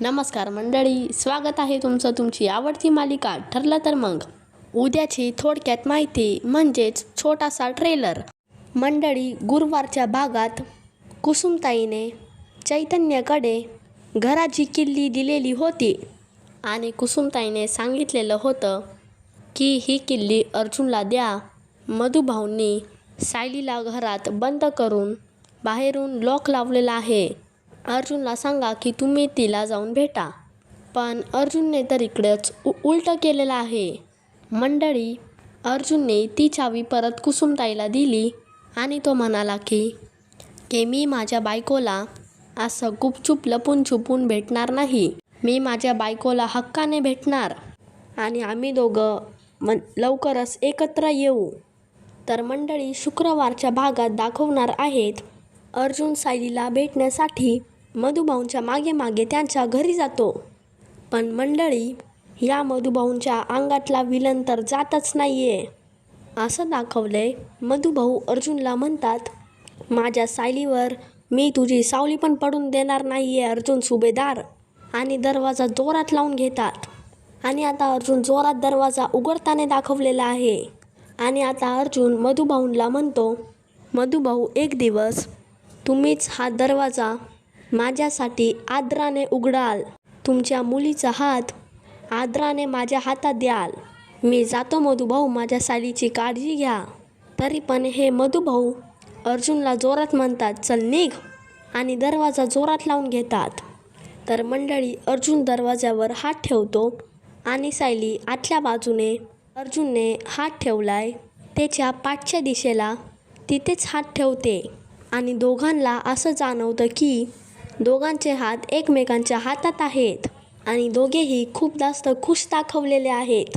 नमस्कार मंडळी स्वागत आहे तुमचं तुमची आवडती मालिका ठरलं तर मग. उद्याची थोडक्यात माहिती म्हणजेच छोटासा ट्रेलर मंडळी गुरुवारच्या भागात कुसुमताईने चैतन्याकडे घराची किल्ली दिलेली होती आणि कुसुमताईने सांगितलेलं होतं की ही किल्ली अर्जुनला द्या मधुभाऊंनी सायलीला घरात बंद करून बाहेरून लॉक लावलेला आहे. अर्जुनला सांगा की तुम्ही तिला जाऊन भेटा. पण अर्जुनने तर इकडेच उ उलटं केलेलं आहे. मंडळी अर्जुनने ती चावी परत कुसुमताईला दिली आणि तो म्हणाला की की मी माझ्या बायकोला असं गुपचूप लपून छुपून भेटणार नाही. मी माझ्या बायकोला हक्काने भेटणार आणि आम्ही दोघं मन लवकरच एकत्र येऊ. तर मंडळी शुक्रवारच्या भागात दाखवणार आहेत अर्जुन सायलीला भेटण्यासाठी मधुभाऊंच्या मागे मागे त्यांच्या घरी जातो. पण मंडळी या मधुभाऊंच्या अंगातला विलन तर जातच नाही आहे असं दाखवलंय मधुभाऊ अर्जुनला म्हणतात माझ्या सायलीवर मी तुझी सावली पण पडून देणार नाही आहे अर्जुन सुभेदार. आणि दरवाजा जोरात लावून घेतात. आणि आता अर्जुन जोरात दरवाजा उघडताना दाखवलेला आहे. आणि आता अर्जुन मधुभाऊंला म्हणतो मधुभाऊ एक दिवस तुम्हीच हा दरवाजा माझ्यासाठी आदराने उघडाल. तुमच्या मुलीचा हात आदराने माझ्या हातात द्याल. मी जातो मधुभाऊ माझ्या सालीची काळजी घ्या. तरी पण हे मधुभाऊ अर्जुनला जोरात म्हणतात चल निघ. आणि दरवाजा जोरात लावून घेतात. तर मंडळी अर्जुन दरवाज्यावर हात ठेवतो आणि सायली आतल्या बाजूने अर्जुनने हात ठेवलाय. त्याच्या पाठच्या दिशेला तिथेच हात ठेवते. आणि दोघांना असं जाणवतं की दोघांचे हात एकमेकांच्या हातात आहेत आणि दोघेही खूप जास्त खुश दाखवलेले आहेत.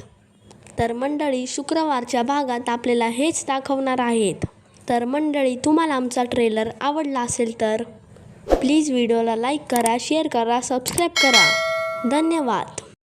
तर मंडळी शुक्रवारच्या भागात आपल्याला हेच दाखवणार आहेत. तर मंडळी तुम्हाला आमचा ट्रेलर आवडला असेल तर प्लीज व्हिडिओला लाईक करा शेअर करा सबस्क्राईब करा. धन्यवाद.